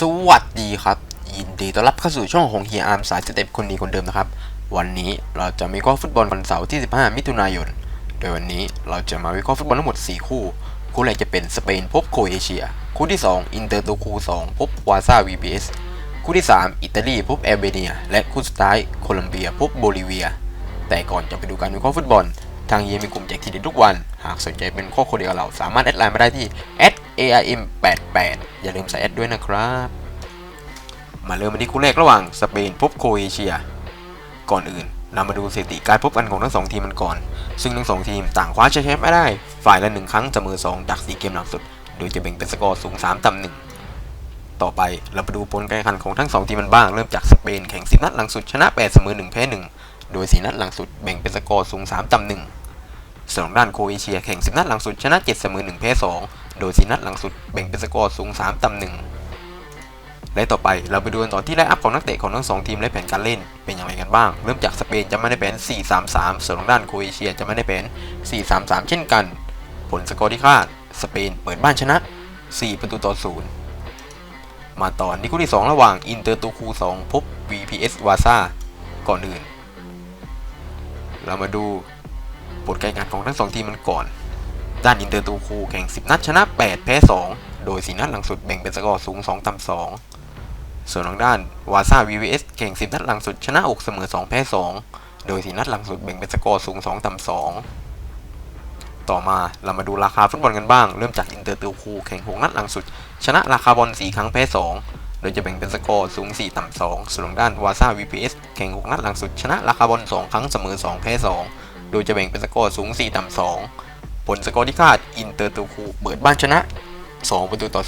สวัสดีครับยินดีต้อนรับเข้าสู่ช่องของเฮียอาร์มสายสเต็ปคนดีคนเดิมนะครับ วันนี้เราจะมีวิเคราะห์ฟุตบอลวันเสาร์ที่ 15 มิถุนายน โดยวันนี้เราจะมาวิเคราะห์ฟุตบอลทั้งหมด 4 คู่ คู่แรกจะเป็นสเปนพบโครเอเชีย คู่ที่ 2 อินเตอร์โตคู2พบวาซา VPS คู่ที่ 3 อิตาลีพบแอลเบเนีย และคู่สุดท้ายโคลัมเบียพบโบลิเวีย แต่ก่อนจะไปดูการวิเคราะห์ฟุตบอลทางเฮียมีกลุ่มแจกทีเด็ดทุกวัน หากสนใจเป็นข้อคนเดียวเราสามารถแอดไลน์มาได้ที่ @aim88 อย่าลืมใส่แอดด้วยนะครับ มาเริ่มกันที่คู่แรกระหว่างสเปนพบโครเอเชีย ก่อนอื่นเรามาดูสถิติการพบกันของทั้งสองทีมมันก่อน ซึ่งทั้งสองทีมต่างคว้าชัยชนะไม่ได้ ฝ่ายละหนึ่งครั้งเสมอ2จาก4เกมหลังสุด โดยจะแบ่งเป็นสกอร์สูง 3 ต่ำหนึ่งต่อไปเราไปดูผลการแข่งขันของทั้งสองทีมมันบ้าง เริ่มจากสเปนแข่ง10นัดหลังสุดชนะ8เสมอ1แพ้1 โดย4นัดหลังสุดแบ่งเป็นสกอร์สูง 3 ต่ำหนึ่งส่วนทางด้านโครเอเชียแข่ง10นัดหลังสุดชนะ7เสมอ1แพ้2 โดย4นัดหลังสุดแบ่งเป็นสกอร์สูง 3 ต่ำหนึ่งและต่อไปเราไปดูกันต่อที่ไลน์อัพของนักเตะของทั้งสองทีมและแผนการเล่นเป็นอย่างไรกันบ้าง เริ่มจากสเปนจะไม่ได้เป็น4-3-3 ส่วนทางด้านโครเอเชียจะไม่ได้เป็น4-3-3 เช่นกัน ผลสกอร์ที่คาด สเปนเปิดบ้านชนะ 4 ประตูต่อ 0 มาต่อที่คู่ที่ 2 ระหว่างอินเตอร์ตูคู 2 พบ VPS วาซาก่อนอื่น เรามาดูผลการแข่งขันของทั้งสองทีมมันก่อน ด้านอินเตอร์ตูคูแข่ง 10 นัดชนะ 8 แพ้ 2 โดย 4 นัดหลังสุดแบ่งเป็นสกอร์สูง 2 ต่ำ 2 ส่วนทางด้านวาซา VVS แข่ง 10 นัดหลังสุดชนะ 6 เสมอ 2 แพ้ 2 โดย 4 นัดหลังสุดแบ่งเป็นสกอร์สูง 2 ต่ำ 2ต่อมาเรามาดูราคาฟุตบอลกันบ้าง เริ่มจากอินเตอร์ตูคูแข่ง6นัดหลังสุด ชนะราคาบอล4ครั้งแพ้ 2 โดยจะแบ่งเป็นสกอร์สูง 4 ต่ำ 2 ส่วนทางด้านวาซา VPS แข่ง6นัดหลังสุด ชนะราคาบอล2ครั้งเสมอ 2 แพ้ 2 โดยจะแบ่งเป็นสกอร์สูง 4 ต่ำ 2 ผลสกอร์ที่คาดอินเตอร์ตูคูเปิดบ้านชนะ 2 ประตูต่อ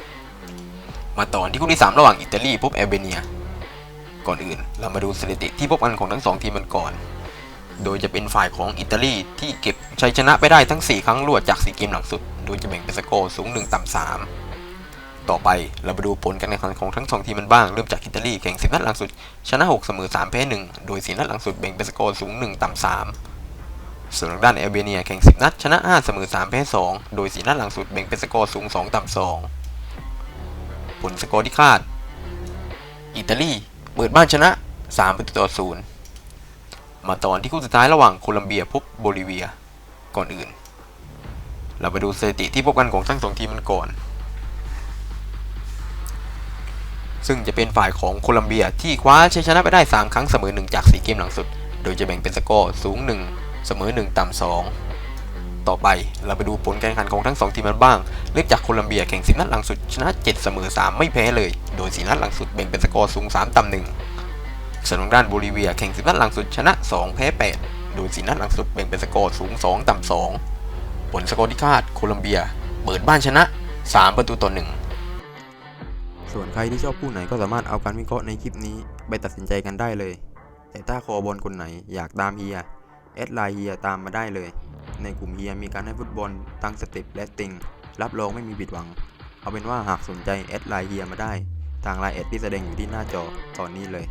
0 มาต่อที่คู่ที่ 3 ระหว่างอิตาลีพบแอลเบเนีย ก่อนอื่นเรามาดูสถิติที่พบกันของทั้ง 2 ทีมกันก่อน โดยจะเป็นฝ่ายของอิตาลีที่เก็บชัยชนะไปได้ทั้ง 4 ครั้งรวดจาก 4 เกมหลังสุด โดยจะแบ่งเป็นสกอร์สูง 1 ต่ำ 3ต่อไปเรามาดูผลการแข่งขันของทั้ง 2 ทีมมันบ้าง เริ่มจากอิตาลีแข่ง 10 นัดหลังสุด ชนะ 6 เสมอ 3 แพ้ 1 โดย 4 นัดหลังสุดแบ่งเป็นสกอร์สูง 1 ต่ำ 3 ส่วนทางด้านแอลเบเนียแข่ง 10 นัด ชนะ 5 เสมอ 3 แพ้ 2 โดย 4 นัดหลังสุดแบ่งเป็นสกอร์สูง 2 ต่ำ 2 ผลสกอร์ที่คาด อิตาลีเปิดบ้านชนะ 3 ประตูต่อ 0 มาตอนที่คู่สุดท้ายระหว่างโคลัมเบียพบโบลิเวีย ก่อนอื่น เราไปดูสถิติที่พบกันของทั้งสองทีมมันก่อน ซึ่งจะเป็นฝ่ายของโคลัมเบียที่คว้าชัยชนะไปได้ 3 ครั้งเสมอ 1 จาก 4 เกมหลังสุด โดยจะแบ่งเป็นสกอร์สูง 1 เสมอ 1 ต่ำ2ต่อไปเราไปดูผลการแข่งขันของทั้ง 2 ทีมกันบ้าง เริ่มจากโคลัมเบียแข่ง10นัดหลังสุด ชนะ 7 เสมอ 3 ไม่แพ้เลย โดย4นัดหลังสุดแบ่งเป็นสกอร์สูง 3 ต่ำ1ส่วนทางด้านโบลิเวียแข่ง10นัดหลังสุดชนะ 2 แพ้ 8 โดย4นัดหลังสุดแบ่งเป็นสกอร์สูง 2 ต่ำ2ผลสกอร์ที่คาดโคลัมเบีย เปิดบ้านชนะ 3 ประตูต่อ1ส่วนใครที่ชอบคู่ไหนก็สามารถเอาการวิเคราะห์ในคลิปนี้ ไปตัดสินใจกันได้เลย แต่ถ้าคอบอลคนไหนอยากตามเฮีย แอดไลน์เฮียตามมาได้เลย ในกลุ่มเฮียมีการให้ฟุตบอลตั้งสเต็ปและติง รับรองไม่มีผิดหวัง เอาเป็นว่าหากสนใจแอดไลน์เฮียมาได้ ทางไลน์แอดที่แสดงอยู่ที่หน้าจอตอนนี้เลย